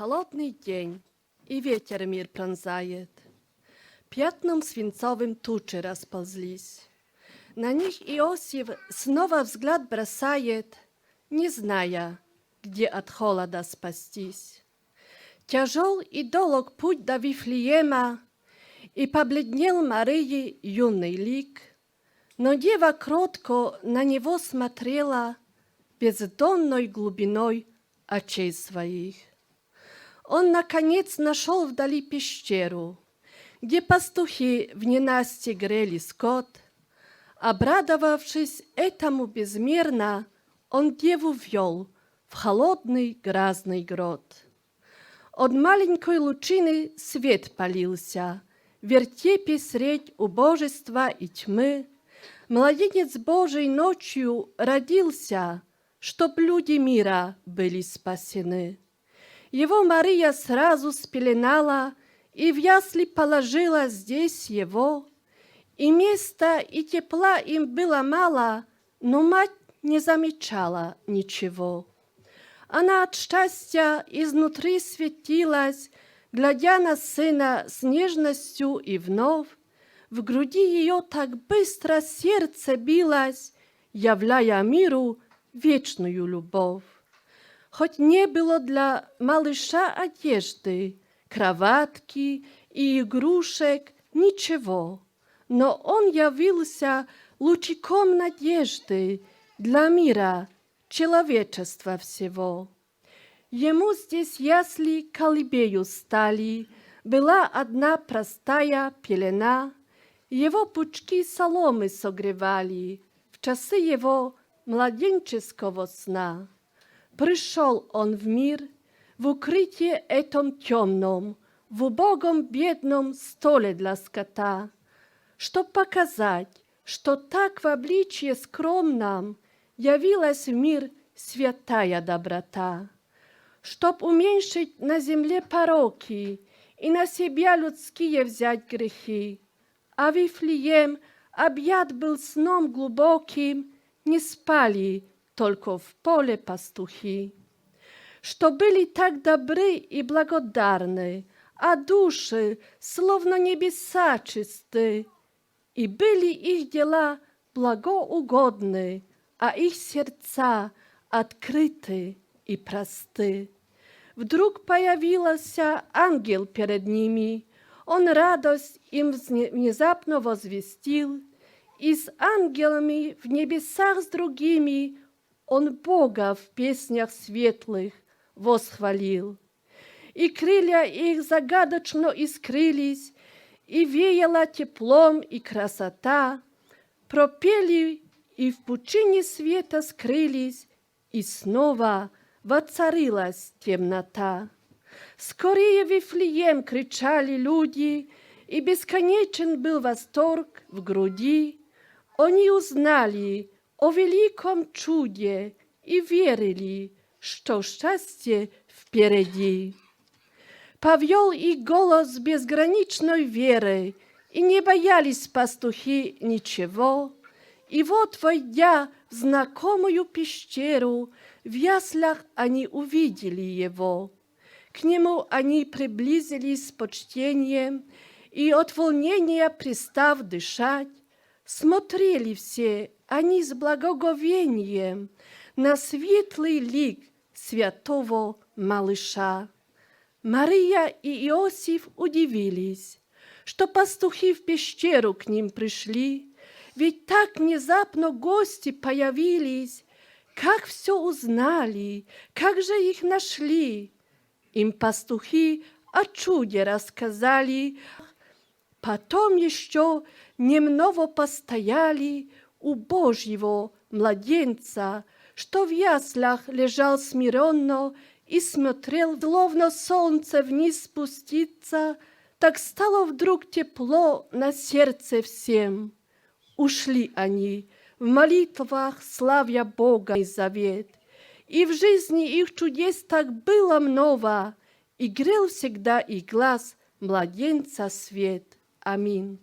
Холодный день, и ветер мир пронзает. Пятном свинцовым тучи расползлись. На них Иосиф снова взгляд бросает, не зная, где от холода спастись. Тяжел и долг путь до Вифлеема, и побледнел Марии юный лик, но дева кротко на него смотрела бездонной глубиной очей своих. Он, наконец, нашел вдали пещеру, где пастухи в ненасти грели скот. Обрадовавшись этому безмерно, он деву ввел в холодный грязный грот. От маленькой лучины свет полился, вертепе средь убожества и тьмы. Младенец Божий ночью родился, чтоб люди мира были спасены. Его Мария сразу спеленала и в ясли положила здесь его. И места, и тепла им было мало, но мать не замечала ничего. Она от счастья изнутри светилась, глядя на сына с нежностью и вновь. В груди ее так быстро сердце билось, являя миру вечную любовь. Хоть не было для малыша одежды, кроватки и игрушек, ничего, но он явился лучиком надежды для мира, человечества всего. Ему здесь ясли колыбею стали, была одна простая пелена, его пучки соломы согревали в часы его младенческого сна. Пришел он в мир, в укрытие этом темном, в убогом бедном столе для скота, чтоб показать, что так в обличье скромном явилась в мир святая доброта, чтоб уменьшить на земле пороки и на себя людские взять грехи. А Вифлеем объят был сном глубоким, не спали только в поле пастухи, что были так добры и благодарны, а души, словно небеса чисты, и были их дела благоугодны, а их сердца открыты и просты. Вдруг появился ангел перед ними, он радость им внезапно возвестил, и с ангелами в небесах с другими он Бога в песнях светлых восхвалил. И крылья их загадочно искрылись, и веяло теплом и красота. Пропели и в пучине света скрылись, и снова воцарилась темнота. Скорее Вифлеем кричали люди, и бесконечен был восторг в груди. Они узнали о великом чуде и верили, что счастье впереди. Повел их голос безграничной веры, и не боялись пастухи ничего. И вот, войдя в знакомую пещеру, в яслях они увидели его. К нему они приблизились с почтением, и от волнения, пристав дышать, смотрели все они с благоговением на светлый лик святого малыша. Мария и Иосиф удивились, что пастухи в пещеру к ним пришли, ведь так внезапно гости появились, как все узнали, как же их нашли. Им пастухи о чуде рассказали, потом еще немного постояли у Божьего младенца, что в яслях лежал смиренно и смотрел, словно солнце вниз спуститься, так стало вдруг тепло на сердце всем. Ушли они в молитвах, славя Бога и завет, и в жизни их чудес так было много, и грел всегда их глаз младенца свет. Аминь.